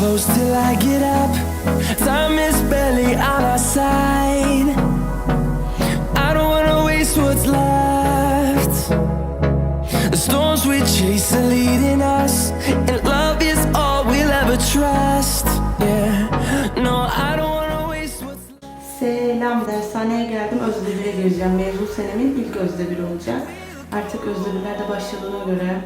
close till I get up. Time is barely on our side. I don't wanna waste what's left. The storms we chase are leading us, and love is all we'll ever trust. Yeah, no, I don't wanna waste what's left. Selam dershaneye geldim. Özde 1'e gireceğim. Mezun senemin ilk Özde 1 olacak. Artık Özde 1'lerde başladığına göre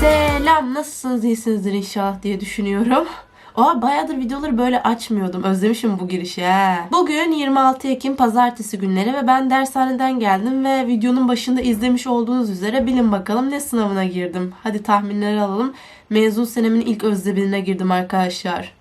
Selam nasılsınız? İyisinizdir inşallah diye düşünüyorum. Oha bayağıdır videoları böyle açmıyordum. Özlemişim bu girişi he. Bugün 26 Ekim pazartesi günleri ve ben dershaneden geldim ve videonun başında izlemiş olduğunuz üzere bilin bakalım ne sınavına girdim. Hadi tahminleri alalım. Mezun senemin ilk özdebirine girdim arkadaşlar.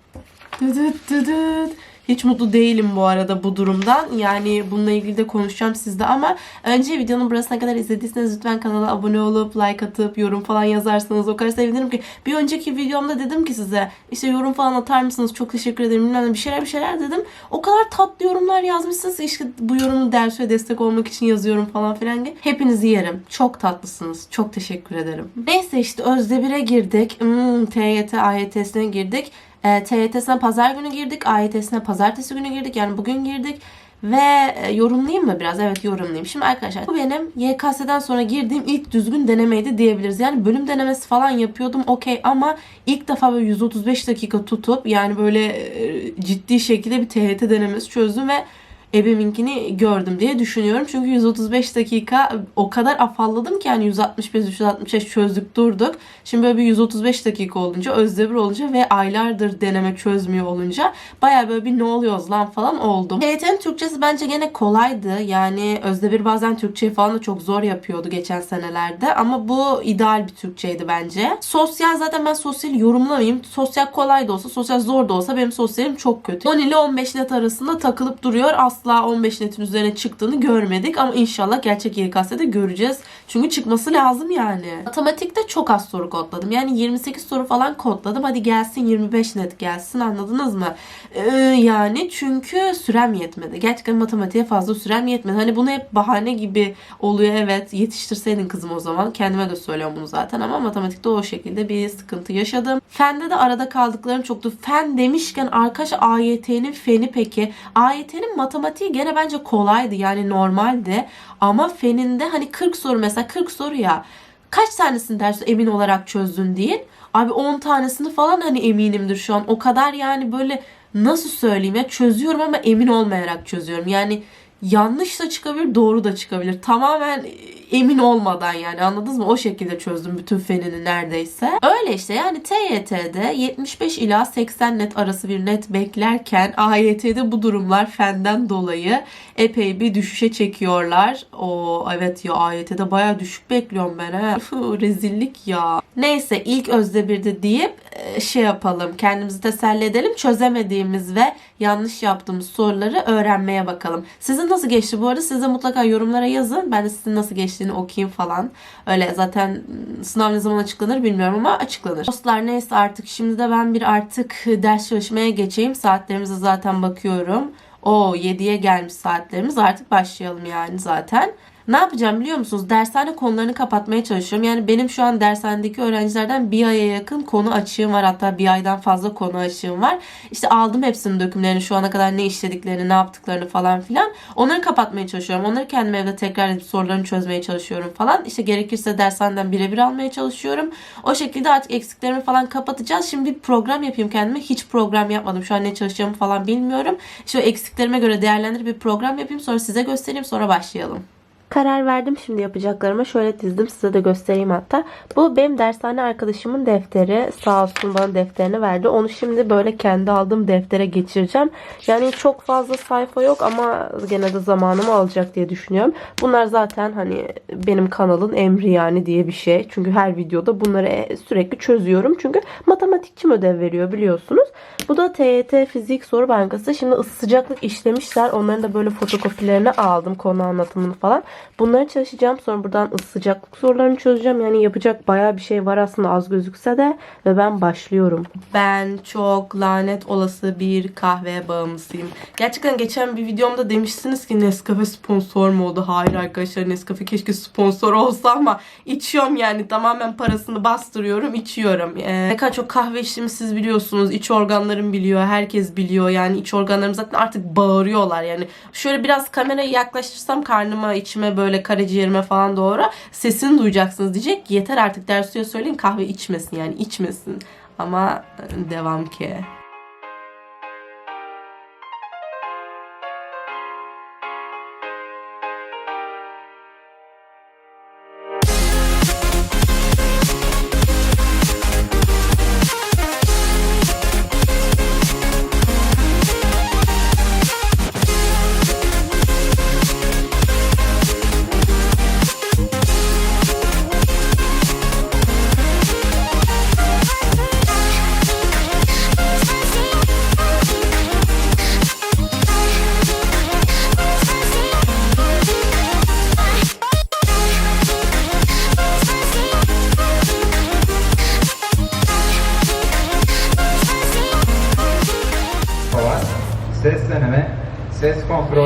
Dıdıt dıdıt. Hiç mutlu değilim bu arada bu durumdan. Yani bununla ilgili de konuşacağım sizde ama önce videonun burasına kadar izlediyseniz lütfen kanala abone olup like atıp yorum falan yazarsanız o kadar sevinirim ki. Bir önceki videomda dedim ki size işte yorum falan atar mısınız çok teşekkür ederim bilmem bir şeyler bir şeyler dedim. O kadar tatlı yorumlar yazmışsınız işte bu yorumu derse destek olmak için yazıyorum falan filan. Hepinizi yerim. Çok tatlısınız. Çok teşekkür ederim. Neyse işte Özde 1'e girdik. Hmm, TYT, AYT'sine girdik. E, TYT'sine pazar günü girdik. AYT'sine pazartesi günü girdik. Yani bugün girdik. Ve e, yorumlayayım mı biraz? Evet yorumlayayım. Şimdi arkadaşlar bu benim YKS'den sonra girdiğim ilk düzgün denemeydi diyebiliriz. Yani bölüm denemesi falan yapıyordum okey ama ilk defa böyle 135 dakika tutup yani böyle e, ciddi şekilde bir TYT denemesi çözdüm ve ebeminkini gördüm diye düşünüyorum. Çünkü 135 dakika o kadar afalladım ki yani 165 165 çözdük durduk. Şimdi böyle bir 135 dakika olunca özdebir olunca ve aylardır deneme çözmüyor olunca baya böyle bir ne oluyoruz lan falan oldum. TYT'nin Türkçesi bence gene kolaydı. Yani özdebir bazen Türkçeyi falan da çok zor yapıyordu geçen senelerde ama bu ideal bir Türkçeydi bence. Sosyal zaten ben sosyal yorumlamayayım. Sosyal kolay da olsa, sosyal zor da olsa benim sosyalim çok kötü. 10 ile 15 net arasında takılıp duruyor. Asla 15 netin üzerine çıktığını görmedik ama inşallah gerçek YKS'de göreceğiz. Çünkü çıkması lazım yani. Matematikte çok az soru kodladım. Yani 28 soru falan kodladım. Hadi gelsin 25 net gelsin anladınız mı? Ee, yani çünkü sürem yetmedi. Gerçekten matematiğe fazla sürem yetmedi. Hani bunu hep bahane gibi oluyor. Evet yetiştirseydin kızım o zaman. Kendime de söylüyorum bunu zaten ama matematikte o şekilde bir sıkıntı yaşadım. Fende de arada kaldıklarım çoktu. Fen demişken arkadaş AYT'nin feni peki. AYT'nin matematiği gene bence kolaydı yani normaldi. Ama feninde hani 40 soru mesela 40 soru ya. Kaç tanesini ders emin olarak çözdün deyin. Abi 10 tanesini falan hani eminimdir şu an. O kadar yani böyle nasıl söyleyeyim ya çözüyorum ama emin olmayarak çözüyorum. Yani yanlış da çıkabilir, doğru da çıkabilir. Tamamen emin olmadan yani anladınız mı? O şekilde çözdüm bütün fenini neredeyse. Öyle işte yani TYT'de 75 ila 80 net arası bir net beklerken AYT'de bu durumlar fenden dolayı epey bir düşüşe çekiyorlar. O evet ya AYT'de baya düşük bekliyorum ben. Üf, rezillik ya. Neyse ilk özde bir de deyip e, şey yapalım. Kendimizi teselli edelim. Çözemediğimiz ve yanlış yaptığımız soruları öğrenmeye bakalım. Sizin nasıl geçti bu arada? Siz de mutlaka yorumlara yazın. Ben de sizin nasıl geçtiğini okuyayım falan. Öyle zaten ım, sınav ne zaman açıklanır bilmiyorum ama açıklanır. Dostlar neyse artık şimdi de ben bir artık ders çalışmaya geçeyim. Saatlerimize zaten bakıyorum. O 7'ye gelmiş saatlerimiz artık başlayalım yani zaten. Ne yapacağım biliyor musunuz? Dershane konularını kapatmaya çalışıyorum. Yani benim şu an dershanedeki öğrencilerden bir aya yakın konu açığım var. Hatta bir aydan fazla konu açığım var. İşte aldım hepsinin dökümlerini şu ana kadar ne işlediklerini, ne yaptıklarını falan filan. Onları kapatmaya çalışıyorum. Onları kendim evde tekrar edip sorularını çözmeye çalışıyorum falan. İşte gerekirse dershaneden birebir almaya çalışıyorum. O şekilde artık eksiklerimi falan kapatacağız. Şimdi bir program yapayım kendime. Hiç program yapmadım. Şu an ne çalışacağımı falan bilmiyorum. İşte eksiklerime göre değerlendirip bir program yapayım. Sonra size göstereyim. Sonra başlayalım. Karar verdim şimdi yapacaklarıma. Şöyle dizdim size de göstereyim hatta. Bu benim dershane arkadaşımın defteri. Sağ olsun bana defterini verdi. Onu şimdi böyle kendi aldığım deftere geçireceğim. Yani çok fazla sayfa yok ama gene de zamanımı alacak diye düşünüyorum. Bunlar zaten hani benim kanalın emri yani diye bir şey. Çünkü her videoda bunları sürekli çözüyorum. Çünkü matematikçim ödev veriyor biliyorsunuz. Bu da TYT Fizik Soru Bankası. Şimdi ısı sıcaklık işlemişler. Onların da böyle fotokopilerini aldım. Konu anlatımını falan. Bunları çalışacağım. Sonra buradan sıcaklık sorularını çözeceğim. Yani yapacak bayağı bir şey var aslında az gözükse de. Ve ben başlıyorum. Ben çok lanet olası bir kahve bağımlısıyım. Gerçekten geçen bir videomda demiştiniz ki Nescafe sponsor mu oldu? Hayır arkadaşlar Nescafe keşke sponsor olsa ama içiyorum yani tamamen parasını bastırıyorum içiyorum. Ee, ne kadar çok kahve içtiğimi siz biliyorsunuz. İç organlarım biliyor. Herkes biliyor. Yani iç organlarım zaten artık bağırıyorlar. Yani şöyle biraz kamerayı yaklaştırsam karnıma, içime böyle karaciğerime falan doğru sesini duyacaksınız diyecek. Yeter artık Dersu'ya söyleyin kahve içmesin yani içmesin. Ama devam ki.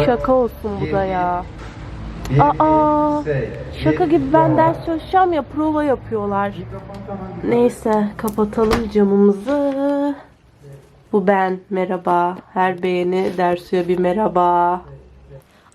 Şaka olsun bu da ya. Aa, şey, Şaka gibi ben ders çalışacağım ya prova yapıyorlar. Neyse kapatalım camımızı. Bu ben. Merhaba. Her beğeni Dersu'ya bir merhaba.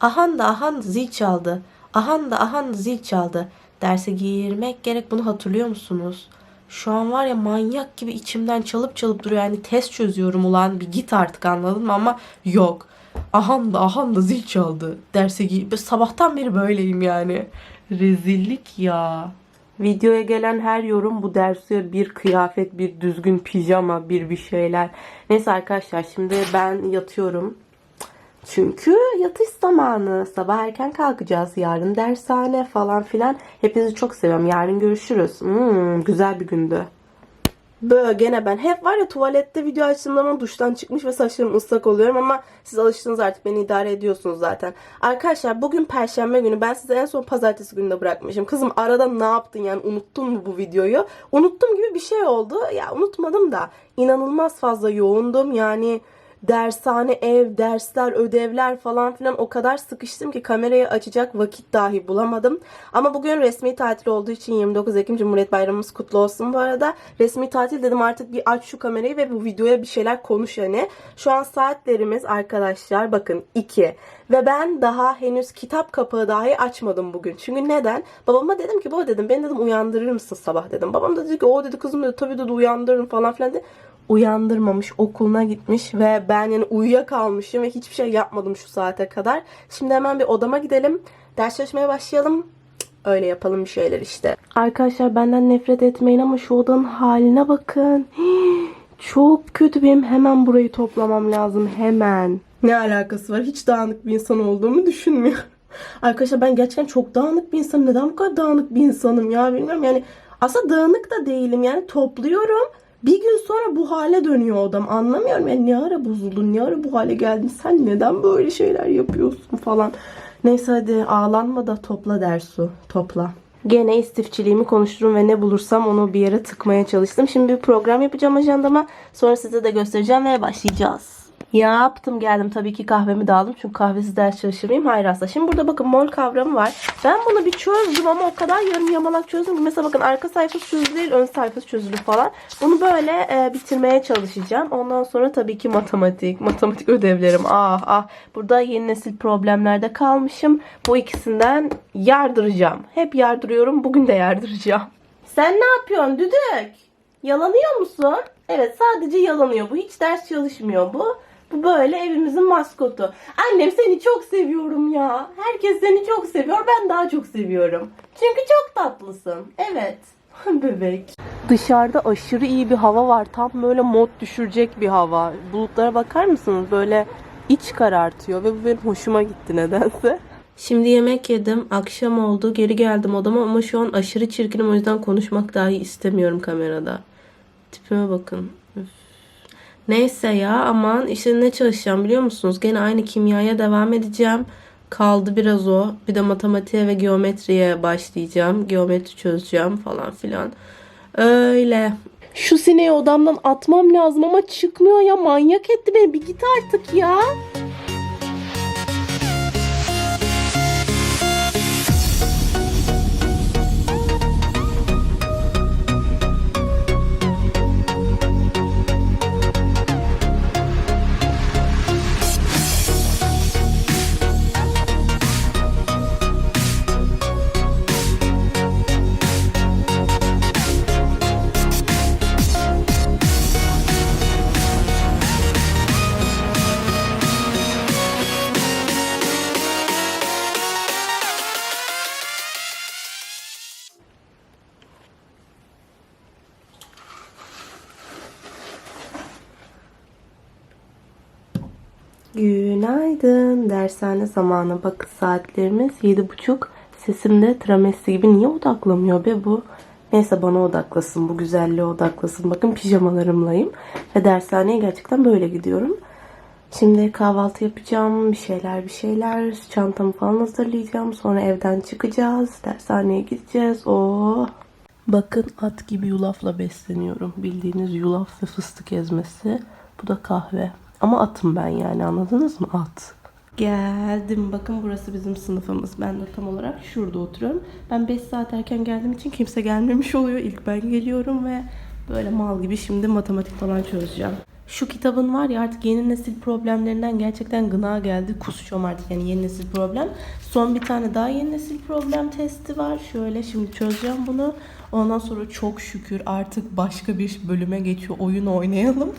Ahan da ahan zil çaldı. Ahan da ahan zil çaldı. Derse girmek gerek bunu hatırlıyor musunuz? Şu an var ya manyak gibi içimden çalıp çalıp duruyor. Yani test çözüyorum ulan bir git artık anladın mı ama yok. Ahan da ahan da zil çaldı. Derse gi sabahtan beri böyleyim yani. Rezillik ya. Videoya gelen her yorum bu derse bir kıyafet, bir düzgün pijama, bir bir şeyler. Neyse arkadaşlar şimdi ben yatıyorum. Çünkü yatış zamanı. Sabah erken kalkacağız. Yarın dershane falan filan. Hepinizi çok seviyorum. Yarın görüşürüz. Hmm, güzel bir gündü. Böyle gene ben hep var ya tuvalette video açtığımda zaman duştan çıkmış ve saçlarım ıslak oluyorum ama siz alıştınız artık beni idare ediyorsunuz zaten. Arkadaşlar bugün perşembe günü ben size en son pazartesi gününde bırakmışım. Kızım arada ne yaptın yani unuttun mu bu videoyu? Unuttum gibi bir şey oldu. Ya unutmadım da inanılmaz fazla yoğundum yani dershane, ev, dersler, ödevler falan filan o kadar sıkıştım ki kamerayı açacak vakit dahi bulamadım. Ama bugün resmi tatil olduğu için 29 Ekim Cumhuriyet Bayramımız kutlu olsun bu arada. Resmi tatil dedim artık bir aç şu kamerayı ve bu videoya bir şeyler konuş yani. Şu an saatlerimiz arkadaşlar bakın 2. Ve ben daha henüz kitap kapağı dahi açmadım bugün. Çünkü neden? Babama dedim ki baba dedim beni dedim uyandırır mısın sabah dedim. Babam da dedi ki o dedi kızım dedi tabii dedi uyandırırım falan filan dedi uyandırmamış, okuluna gitmiş ve ben yani uyuyakalmışım ve hiçbir şey yapmadım şu saate kadar. Şimdi hemen bir odama gidelim. Ders çalışmaya başlayalım. Öyle yapalım bir şeyler işte. Arkadaşlar benden nefret etmeyin ama şu odanın haline bakın. Hii, Çok kötü benim hemen burayı toplamam lazım hemen. Ne alakası var? Hiç dağınık bir insan olduğumu düşünmüyor. Arkadaşlar ben gerçekten çok dağınık bir insanım. Neden bu kadar dağınık bir insanım ya bilmiyorum. Yani aslında dağınık da değilim yani topluyorum. Bir gün sonra bu hale dönüyor odam. Anlamıyorum yani ne ara bozuldun, ne ara bu hale geldin, sen neden böyle şeyler yapıyorsun falan. Neyse hadi ağlanma da topla Dersu, topla. Gene istifçiliğimi konuşturum ve ne bulursam onu bir yere tıkmaya çalıştım. Şimdi bir program yapacağım ajandama. Sonra size de göstereceğim ve başlayacağız. Yaptım geldim. Tabii ki kahvemi de aldım. Çünkü kahvesiz ders çalışır mıyım? Hayır asla. Şimdi burada bakın mol kavramı var. Ben bunu bir çözdüm ama o kadar yarım yamalak çözdüm ki. Mesela bakın arka sayfası çözülü değil ön sayfası çözülü falan. Bunu böyle e, bitirmeye çalışacağım. Ondan sonra tabii ki matematik. Matematik ödevlerim. Ah ah. Burada yeni nesil problemlerde kalmışım. Bu ikisinden yardıracağım. Hep yardırıyorum. Bugün de yardıracağım. Sen ne yapıyorsun düdük? Yalanıyor musun? Evet sadece yalanıyor bu. Hiç ders çalışmıyor bu. Bu böyle evimizin maskotu. Annem seni çok seviyorum ya. Herkes seni çok seviyor. Ben daha çok seviyorum. Çünkü çok tatlısın. Evet. Bebek. Dışarıda aşırı iyi bir hava var. Tam böyle mod düşürecek bir hava. Bulutlara bakar mısınız? Böyle iç karartıyor ve bu benim hoşuma gitti nedense. Şimdi yemek yedim. Akşam oldu. Geri geldim odama ama şu an aşırı çirkinim. O yüzden konuşmak dahi istemiyorum kamerada. Tipime bakın. Neyse ya aman işte ne çalışacağım biliyor musunuz? Gene aynı kimyaya devam edeceğim. Kaldı biraz o. Bir de matematiğe ve geometriye başlayacağım. Geometri çözeceğim falan filan. Öyle. Şu sineği odamdan atmam lazım ama çıkmıyor ya. Manyak etti beni. Bir git artık ya. Günaydın. Dershane zamanı. Bakın saatlerimiz yedi buçuk. Sesim de travesti gibi. Niye odaklamıyor be bu? Neyse bana odaklasın. Bu güzelliğe odaklasın. Bakın pijamalarımlayım. Ve dershaneye gerçekten böyle gidiyorum. Şimdi kahvaltı yapacağım. Bir şeyler bir şeyler. Çantamı falan hazırlayacağım. Sonra evden çıkacağız. Dershaneye gideceğiz. Oh. Bakın at gibi yulafla besleniyorum. Bildiğiniz yulaf ve fıstık ezmesi. Bu da kahve. Ama atım ben yani anladınız mı? At. Geldim. Bakın burası bizim sınıfımız. Ben de tam olarak şurada oturuyorum. Ben 5 saat erken geldiğim için kimse gelmemiş oluyor. İlk ben geliyorum ve böyle mal gibi şimdi matematik falan çözeceğim. Şu kitabın var ya artık yeni nesil problemlerinden gerçekten gına geldi. Kusacağım artık yani yeni nesil problem. Son bir tane daha yeni nesil problem testi var. Şöyle şimdi çözeceğim bunu. Ondan sonra çok şükür artık başka bir bölüme geçiyor. Oyun oynayalım.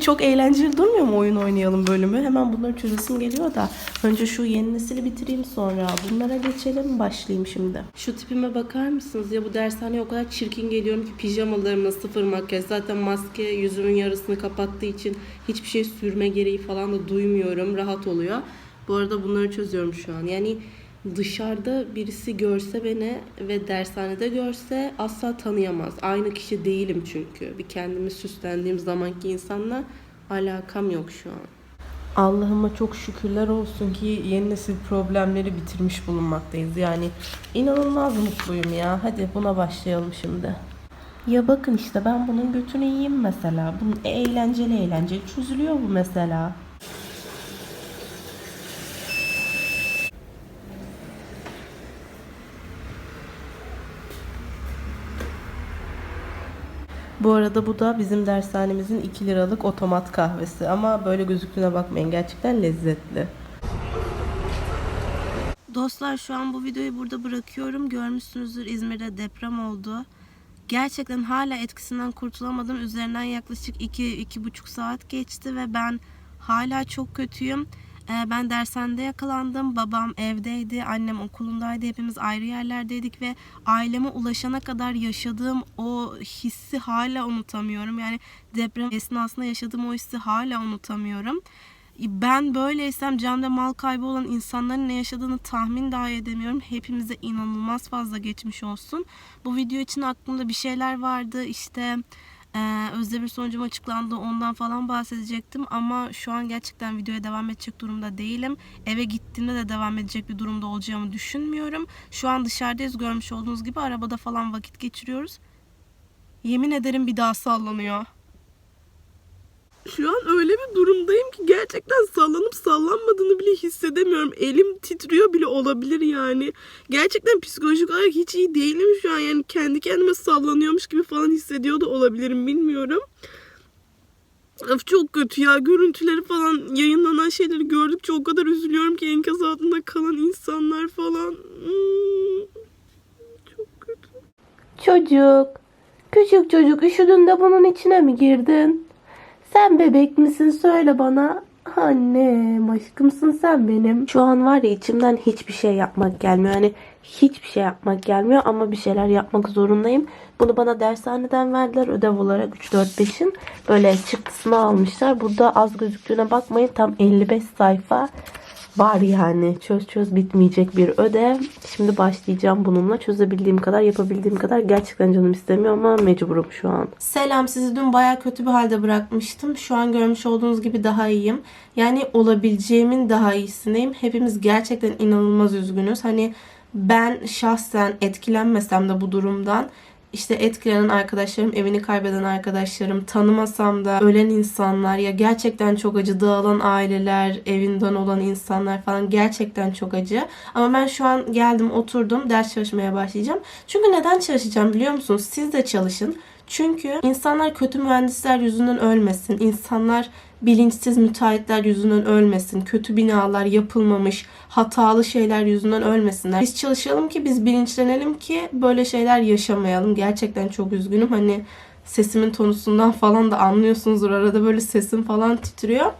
Çok eğlenceli durmuyor mu oyun oynayalım bölümü? Hemen bunları çözesim geliyor da. Önce şu yeni nesili bitireyim sonra. Bunlara geçelim. Başlayayım şimdi. Şu tipime bakar mısınız? Ya bu dershaneye o kadar çirkin geliyorum ki pijamalarımla sıfır makyaj. Zaten maske yüzümün yarısını kapattığı için hiçbir şey sürme gereği falan da duymuyorum. Rahat oluyor. Bu arada bunları çözüyorum şu an. Yani dışarıda birisi görse beni ve dershanede görse asla tanıyamaz. Aynı kişi değilim çünkü. Bir kendimi süslendiğim zamanki insanla alakam yok şu an. Allah'ıma çok şükürler olsun ki yeni nesil problemleri bitirmiş bulunmaktayız. Yani inanılmaz mutluyum ya. Hadi buna başlayalım şimdi. Ya bakın işte ben bunun götünü yiyeyim mesela. Bunun eğlenceli eğlenceli çözülüyor bu mesela. Bu arada bu da bizim dershanemizin 2 liralık otomat kahvesi. Ama böyle gözüktüğüne bakmayın. Gerçekten lezzetli. Dostlar şu an bu videoyu burada bırakıyorum. Görmüşsünüzdür İzmir'de deprem oldu. Gerçekten hala etkisinden kurtulamadım. Üzerinden yaklaşık 2-2,5 saat geçti ve ben hala çok kötüyüm. Ee, Ben dershanede yakalandım. Babam evdeydi, annem okulundaydı. Hepimiz ayrı yerlerdeydik ve aileme ulaşana kadar yaşadığım o hissi hala unutamıyorum. Yani deprem esnasında yaşadığım o hissi hala unutamıyorum. Ben böyleysem canlı mal kaybı olan insanların ne yaşadığını tahmin dahi edemiyorum. Hepimize inanılmaz fazla geçmiş olsun. Bu video için aklımda bir şeyler vardı. İşte ee, Özdemir sonucum açıklandı ondan falan bahsedecektim ama şu an gerçekten videoya devam edecek durumda değilim. Eve gittiğimde de devam edecek bir durumda olacağımı düşünmüyorum. Şu an dışarıdayız görmüş olduğunuz gibi arabada falan vakit geçiriyoruz. Yemin ederim bir daha sallanıyor. Şu an öyle bir durumdayım ki gerçekten sallanıp sallanmadığını bile hissedemiyorum. Elim titriyor bile olabilir yani. Gerçekten psikolojik olarak hiç iyi değilim şu an. Yani kendi kendime sallanıyormuş gibi falan hissediyor da olabilirim bilmiyorum. Of çok kötü ya. Görüntüleri falan yayınlanan şeyleri gördükçe o kadar üzülüyorum ki enkaz altında kalan insanlar falan. Hmm, çok kötü. Çocuk. Küçük çocuk üşüdün de bunun içine mi girdin? Sen bebek misin söyle bana. Annem aşkımsın sen benim. Şu an var ya içimden hiçbir şey yapmak gelmiyor. Yani hiçbir şey yapmak gelmiyor ama bir şeyler yapmak zorundayım. Bunu bana dershaneden verdiler ödev olarak 3-4-5'in. Böyle çıktısını almışlar. Burada az gözüktüğüne bakmayın tam 55 sayfa. Var yani. Çöz çöz bitmeyecek bir ödev. Şimdi başlayacağım bununla. Çözebildiğim kadar, yapabildiğim kadar. Gerçekten canım istemiyor ama mecburum şu an. Selam. Sizi dün baya kötü bir halde bırakmıştım. Şu an görmüş olduğunuz gibi daha iyiyim. Yani olabileceğimin daha iyisindeyim. Hepimiz gerçekten inanılmaz üzgünüz. Hani ben şahsen etkilenmesem de bu durumdan işte etkilenen arkadaşlarım, evini kaybeden arkadaşlarım, tanımasam da ölen insanlar ya gerçekten çok acı. Dağılan aileler, evinden olan insanlar falan gerçekten çok acı. Ama ben şu an geldim, oturdum, ders çalışmaya başlayacağım. Çünkü neden çalışacağım biliyor musunuz? Siz de çalışın. Çünkü insanlar kötü mühendisler yüzünden ölmesin. İnsanlar bilinçsiz müteahhitler yüzünden ölmesin. Kötü binalar yapılmamış, hatalı şeyler yüzünden ölmesinler. Biz çalışalım ki biz bilinçlenelim ki böyle şeyler yaşamayalım. Gerçekten çok üzgünüm. Hani sesimin tonusundan falan da anlıyorsunuzdur. Arada böyle sesim falan titriyor.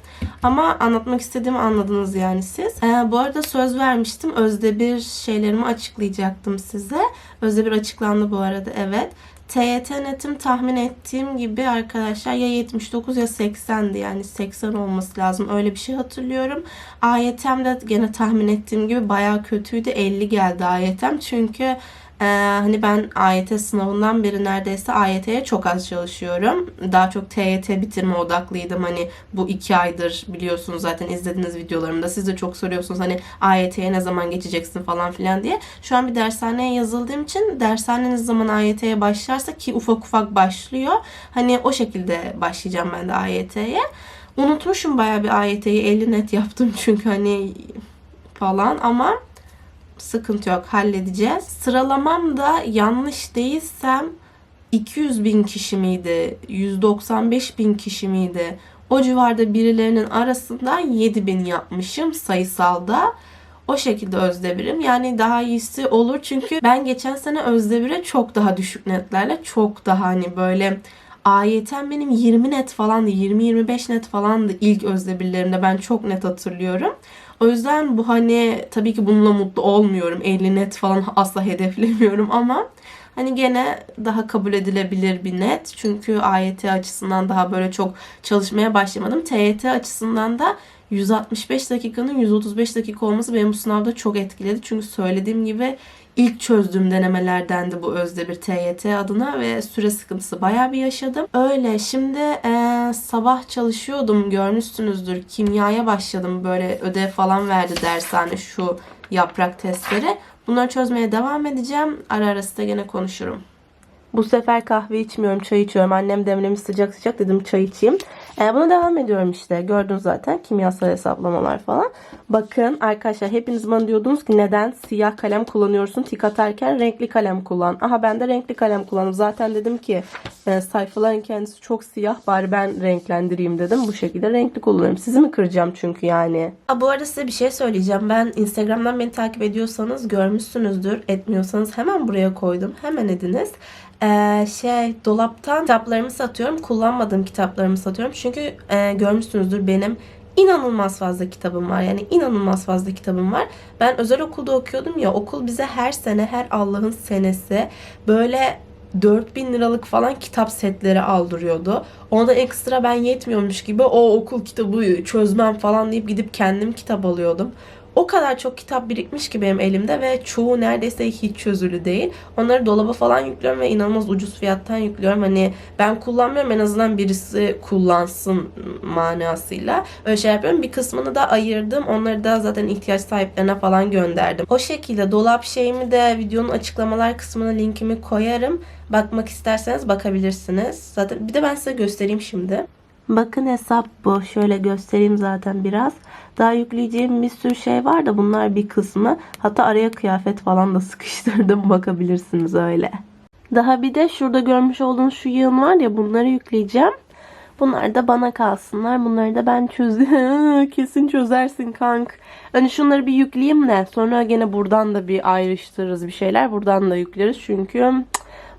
Ama anlatmak istediğimi anladınız yani siz. Ee, bu arada söz vermiştim. Özde bir şeylerimi açıklayacaktım size. Özde bir açıklandı bu arada evet. TYT netim tahmin ettiğim gibi arkadaşlar ya 79 ya 80'di yani 80 olması lazım. Öyle bir şey hatırlıyorum. AYT'm de gene tahmin ettiğim gibi bayağı kötüydü. 50 geldi AYT'm çünkü ee, hani ben AYT sınavından beri neredeyse AYT'ye çok az çalışıyorum. Daha çok TYT bitirme odaklıydım. Hani bu iki aydır biliyorsunuz zaten izlediğiniz videolarımda. Siz de çok soruyorsunuz hani AYT'ye ne zaman geçeceksin falan filan diye. Şu an bir dershaneye yazıldığım için dershaneniz zaman AYT'ye başlarsa ki ufak ufak başlıyor. Hani o şekilde başlayacağım ben de AYT'ye. Unutmuşum bayağı bir AYT'yi 50 net yaptım çünkü hani falan ama sıkıntı yok halledeceğiz. Sıralamam da yanlış değilsem 200 bin kişi miydi? 195 bin kişi miydi? O civarda birilerinin arasında 7 bin yapmışım sayısalda. O şekilde özde birim. Yani daha iyisi olur çünkü ben geçen sene özde bire çok daha düşük netlerle çok daha hani böyle AYT'm benim 20 net falandı. 20-25 net falandı ilk özde birlerimde. Ben çok net hatırlıyorum. O yüzden bu hani tabii ki bununla mutlu olmuyorum. 50 net falan asla hedeflemiyorum ama hani gene daha kabul edilebilir bir net. Çünkü AYT açısından daha böyle çok çalışmaya başlamadım. TYT açısından da 165 dakikanın 135 dakika olması benim bu sınavda çok etkiledi. Çünkü söylediğim gibi ilk çözdüğüm denemelerdendi bu özde bir TYT adına ve süre sıkıntısı bayağı bir yaşadım. Öyle şimdi e, sabah çalışıyordum görmüşsünüzdür. Kimyaya başladım böyle ödev falan verdi dershane şu yaprak testleri. Bunları çözmeye devam edeceğim. Ara arası da gene konuşurum. Bu sefer kahve içmiyorum, çay içiyorum. Annem demlemiş sıcak sıcak dedim çay içeyim. Ee, buna devam ediyorum işte. Gördünüz zaten kimyasal hesaplamalar falan. Bakın arkadaşlar hepiniz bana diyordunuz ki neden siyah kalem kullanıyorsun tik atarken renkli kalem kullan. Aha ben de renkli kalem kullandım. Zaten dedim ki e, sayfaların kendisi çok siyah bari ben renklendireyim dedim. Bu şekilde renkli kullanıyorum. Sizi mi kıracağım çünkü yani. Aa, bu arada size bir şey söyleyeceğim. Ben Instagram'dan beni takip ediyorsanız görmüşsünüzdür. Etmiyorsanız hemen buraya koydum. Hemen ediniz. Ee, şey dolaptan kitaplarımı satıyorum. Kullanmadığım kitaplarımı satıyorum. Çünkü e, görmüşsünüzdür benim inanılmaz fazla kitabım var. Yani inanılmaz fazla kitabım var. Ben özel okulda okuyordum ya okul bize her sene her Allah'ın senesi böyle 4000 liralık falan kitap setleri aldırıyordu. Ona ekstra ben yetmiyormuş gibi o okul kitabı çözmem falan deyip gidip kendim kitap alıyordum. O kadar çok kitap birikmiş ki benim elimde ve çoğu neredeyse hiç çözülü değil. Onları dolaba falan yüklüyorum ve inanılmaz ucuz fiyattan yüklüyorum. Hani ben kullanmıyorum en azından birisi kullansın manasıyla. Öyle şey yapıyorum. Bir kısmını da ayırdım. Onları da zaten ihtiyaç sahiplerine falan gönderdim. O şekilde dolap şeyimi de videonun açıklamalar kısmına linkimi koyarım. Bakmak isterseniz bakabilirsiniz. Zaten bir de ben size göstereyim şimdi. Bakın hesap bu. Şöyle göstereyim zaten biraz. Daha yükleyeceğim bir sürü şey var da bunlar bir kısmı. Hatta araya kıyafet falan da sıkıştırdım. Bakabilirsiniz öyle. Daha bir de şurada görmüş olduğunuz şu yığın var ya bunları yükleyeceğim. Bunlar da bana kalsınlar. Bunları da ben çöz kesin çözersin kank. Hani şunları bir yükleyeyim de sonra gene buradan da bir ayrıştırırız bir şeyler. Buradan da yükleriz çünkü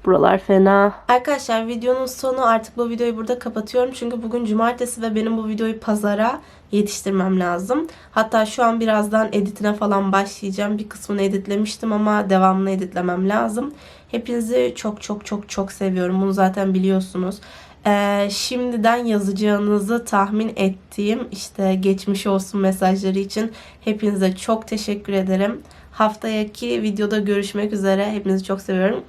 Buralar fena. Arkadaşlar videonun sonu artık bu videoyu burada kapatıyorum. Çünkü bugün cumartesi ve benim bu videoyu pazara yetiştirmem lazım. Hatta şu an birazdan editine falan başlayacağım. Bir kısmını editlemiştim ama devamını editlemem lazım. Hepinizi çok çok çok çok seviyorum. Bunu zaten biliyorsunuz. Ee, şimdiden yazacağınızı tahmin ettiğim işte geçmiş olsun mesajları için hepinize çok teşekkür ederim. Haftaki videoda görüşmek üzere. Hepinizi çok seviyorum.